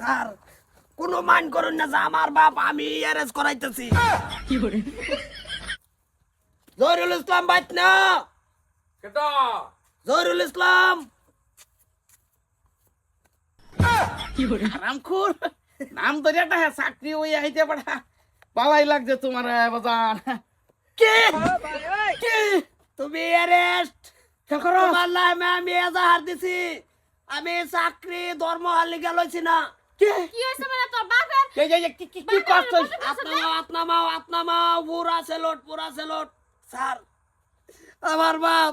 Sir কোনো মান করুন না যে আমার বাপ আমি অ্যারেস্ট করাইতেছি। জহিরুল ইসলাম বাইত না? কেটা? জহিরুল ইসলাম। রামখুর নাম ধরে একটা চাকরি ওই আইতে পারা। পালাই লাগছে তোমার বাজান। কে? কে? তুমি অ্যারেস্ট তোমার নামে আমি এজাহার দিছি। আমি চাকরি ধর্ম হালি গেলছি না। কে? কি হয়েছে মানে তোর বাপের কে কে কি কি কি কষ্ট আপনামাও আপনামাও আপনামাও পুরা সেলট পুরা সেলট। স্যার। আমার বাপ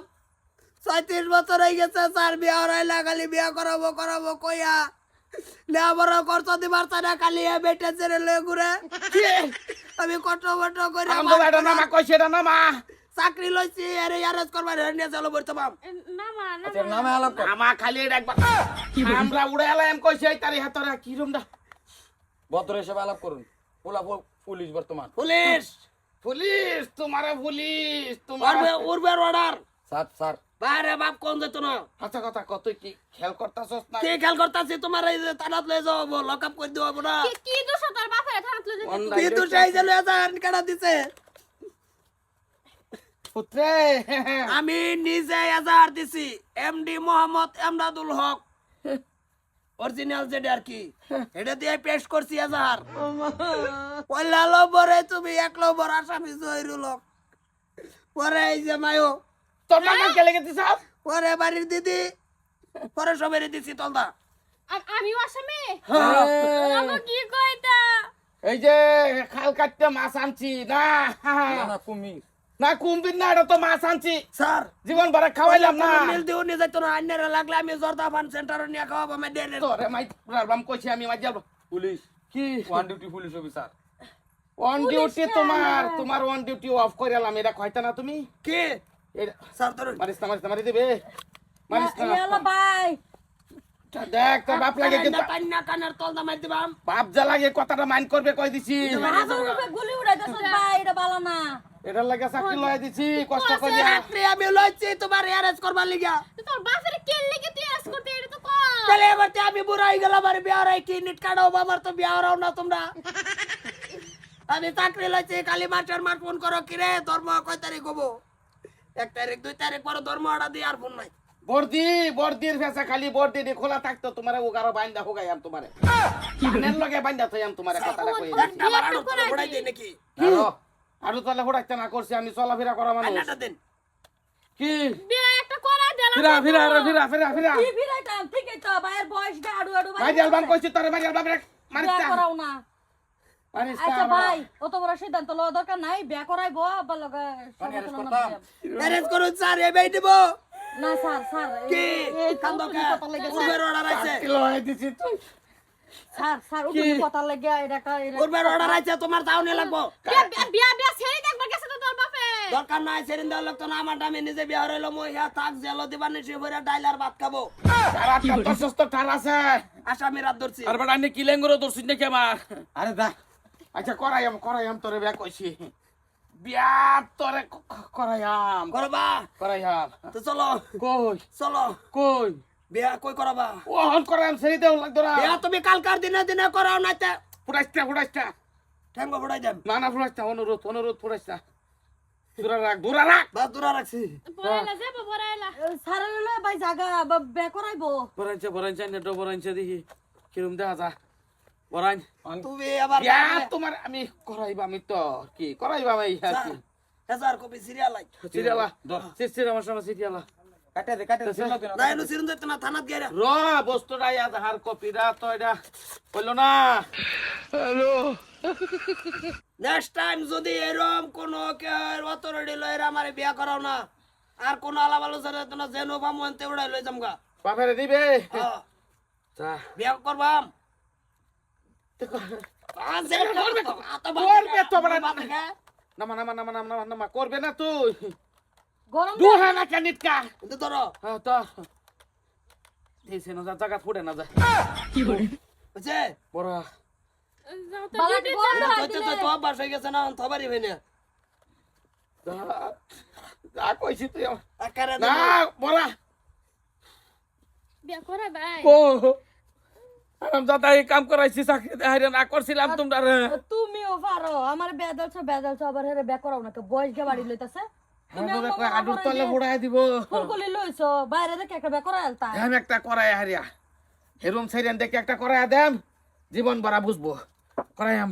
ছয়ত্রিশ বছর হয়ে গেছে স্যার বিয়া হরাইলা খালি বিয়া করাবো করাবো কইয়া। লেবর খরচ দিবার খালি এ বেটে ছেড়ে লয়ে ঘুরে। আমি কষ্ট বট করে কইছে চাকরি লইছি আরে ইয়ারেজ করবার নিয়ে চলো বলতে বাম না মা না আচ্ছা নামে আলাপ কর। নামা খালি এটা একবার আমরা উড়ে এলাম কইছে তারি হাতরা কি রুমটা? ভদ্র হিসেবে আলাপ করুন। পোলা পুলিশ বর্তমান। পুলিশ! পুলিশ তোমারে পুলিশ তোমার উড়বে উড়বের অর্ডার স্যার স্যার। বাইরে বাপ কোন যেত না? হাতে কথা কত কি খেল করতাছস না? কি খেয়াল করতেছি? তোমার এই যে তারাত লয়ে যাব লক আপ করে দেবো না। কি কি দোষ তোর বাপের থানাত লই যেতে অন্ধ- কিন্তু সেই যে লয়ে যান কেডা দিছে? পুত্রে। আমি নিজে এজাহার দিছি এমডি মোহাম্মদ এমদাদুল হক। অরিজিনাল যেটা আর কি। এটা দিয়ে পেশ করছি এজাহার। পয়লা লবরে তুমি এক লবর আসামি জহিরুল হক। পরে এই যে মায়ো। তোর নাম কে লেগে দিছ পরে বাড়ির দিদি পরে সবের দিছি তলদা। আ- আমিও আসামি? হ্যাঁ। কি কইতা? এই যে খাল কাটতে মাছ আনছি না কুমির। না কুম্বির না এটা তো মাছ আনছি। স্যার জীবন ভরে খাওয়াইলাম না। মিল দিও নিয়ে যাইতো না আন্যেরা লাগলে আমি জর্দা ফান সেন্টারে নিয়ে খাওয়াবো আমি ডেলে তোরে মাই প্রবলেম কইছি আমি মাই যাব। পুলিশ কি? On duty police officer on duty তোমার তোমার অন ডিউটি অফ করে এলাম এটা কইতা না তুমি? কি? স্যার ধরুন। মারিস না মারিস না মারি দিবে। মারিস না ইয়ালা ভাই। দেখ তোর বাপ লাগে কিন্তু কান্না কান্নার তলদা মার দিবাম। বাপ যা লাগে কথাটা মাইন্ড করবে কই দিছি? আবার রূপে গুলি উড়াইতেছ ভাই এটা ভালো না। এটার লাগে চাকরি লয় দিছি কষ্ট করে চাকরি আমি লইছি তোমার অ্যারেস্ট করবার লিগা। তোর বাপের কে লেগে তুই করতে এটা তো কর তাহলে এবার তে আমি বুড়া গেলাম আর বিয়া হরাই কি? নিট কাটাও আমার তো বিয়া হরাও না তোমরা। আমি চাকরি লইছি কালি মাস্টার মার ফোন করো কি রে ধর্ম কয় তারিখ হব? এক তারিখ দুই তারিখ পরে ধর্ম অর্ডার দিয়ে আর ফোন নাই। বর্দি বর্দির ফেসা খালি বর্দি দি খোলা থাকতো তোমারে উগারো বাইন্দা হোগাইয়াম তোমারে। কানের লগে বাইন্দা থইয়াম তোমারে কথাটা কই একটা বাড়ানো তোরা ঘোড়াই দিই নাকি? আরও তাহলে হোড়াইতে না করছি আমি চলাফেরা করা মানুষ। কি? ফিরা ফিরা আরে ফিরা ফিরা ফিরা। কি ফিরাইতাম? ঠিকই তো ভাইয়ের বয়সটা আড়ু আড়ু ভাই কইছি তোরে রে মারিস না করাও না। মারিস আচ্ছা ভাই অত বড় সিদ্ধান্ত লওয়া দরকার নাই বিয়া করাইবো আবার লগে? না করুন স্যার এ বেই দিব। না স্যার স্যার কি? অর্ডার আছে। কি লয় দিছি তুই। স্যার স্যার উঠুনি কথা লেগে এটা একটা অর্ডার আছে তোমার তাও লাগবো। বিয়া বিয়া- বিয়া বিয়া ছেড়ে দে একবার গেছে তো তোর বাপে। দরকার নাই সেদিন দেওয়ার লোক তো না আমার দামে নিজে বিয়া হইল মই হ্যাঁ থাক জেলো দিবার নিশ্চয় শুয়ে পড়ে ভাত খাব। তারা কত সুস্থ তার আছে। আসামি রাত ধরছি। আর বেটা আনি কিলেঙ্গুরো তোর শুনে কি আমার? আরে দা আচ্ছা করাইয়াম করাইয়াম তোরে বিয়া কইছি। বিয়া তোরে ক- ক- করাইয়াম। করবা? করাইয়াম। তো চলো। কই? চলো। কই? বিয়া কই করাবা? ও হন করাইয়াম সেরি দেও লাগতো না। বিয়া তুমি কালকার দিনে দিনে করাও না তে। ফুটাইস্তা ফুটাইস্তা ঠ্যাঙ্গ ফুটাই দেন না না ফুটাইস্তা অনুরোধ অনুরোধ ফুটাইস্তা দূরা রাখ দূরা রাখ। বাস দূরা রাখছি। পড়াইলা যাব পড়াইলা স্যার ললে ভাই জায়গা বা- বিয়া করাইবো। বরাইছে বরাইছে নেটো বরাইছে দেখি। কিরম দেখা যা। বরাইন তুমি আবার বিয়া তোমার আমি করাইবা আমি তো কি? করাইবা আমি আর কি? হাজার কপি সিরিয়াল লাই সিরিয়ালা সিস্টের আমার সঙ্গে সিটিয়ালা কাটে দে কাটে দে চলো তুই না এনু সিরুন দিতে না থানাত গেরা র বস্তুটা ইয়াদ হার কপিরা তো এটা কইলো না। নেক্সট টাইম যদি এরম কোন অথরিটি লয়ের আমার বিয়া করাও না আর কোন আলাপ আলোচনা তো না উড়াই লই যামগা। বাপেরে দিবে? হ্যাঁ, বিয়া করবাম। করবে নামা করবে না তুই। গরম দুহা না কানিটকা কিন্তু ধরো। হ্যাঁ তো। যা জায়গা ফুটে না যায় বুঝছে বড়। যাও তো বালাটি বন্ধ হয় হয়তো তো তো অভ্যাস হয়ে গেছে না থবারই হয় না। যা- যা কইছি তুই আমার- আকারে না বড়া। বিয়া করাই ভাই কো। এই কাম করাইছি চাকরি হাইরে না করছিলাম তোমরা তুমিও পারো। আমার বেদালছ বেদালছ আবার হেরে বে করাও না বয়স গে বাড়ি লইতাছে। আডুর তলে দিব। ফুলগুলি লইছো বাইরে দেখে একটা বে আলতা। আমি একটা করাই হারিয়া। হেরুম সাইরেন দেখে একটা করাই দেন জীবন ভরা বুঝব। করাই আম